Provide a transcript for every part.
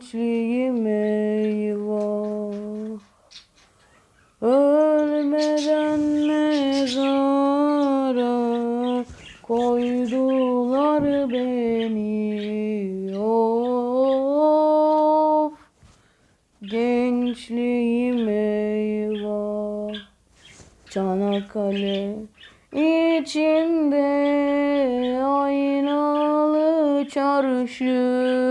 gençliğim eyvah. Ölmeden mezara koydular beni. Of gençliğim eyvah. Çanakkale içinde aynalı çarşı.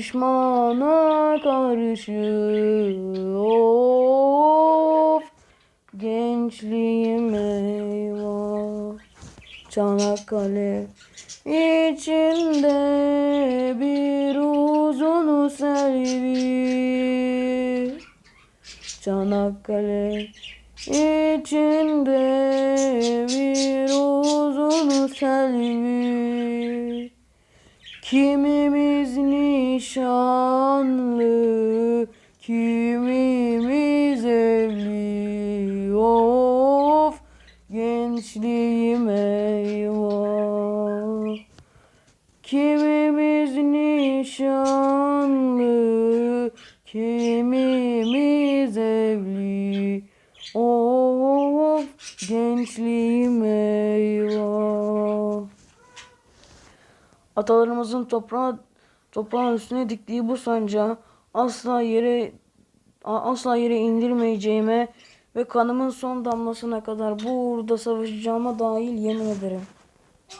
düşmana karşı. Of gençliğim eyvah. Çanakkale içinde bir uzun selvi. Çanakkale içinde bir uzun selvi. Kimimiz nişanlı, kimimiz evli. Of gençliğim eyvah. Kimimiz nişanlı, kimimiz evli. Of gençliğim eyvah. Atalarımızın toprağa toprağın üstüne diktiği bu sancağı asla yere asla yere indirmeyeceğime ve kanımın son damlasına kadar burada savaşacağıma dahil yemin ederim.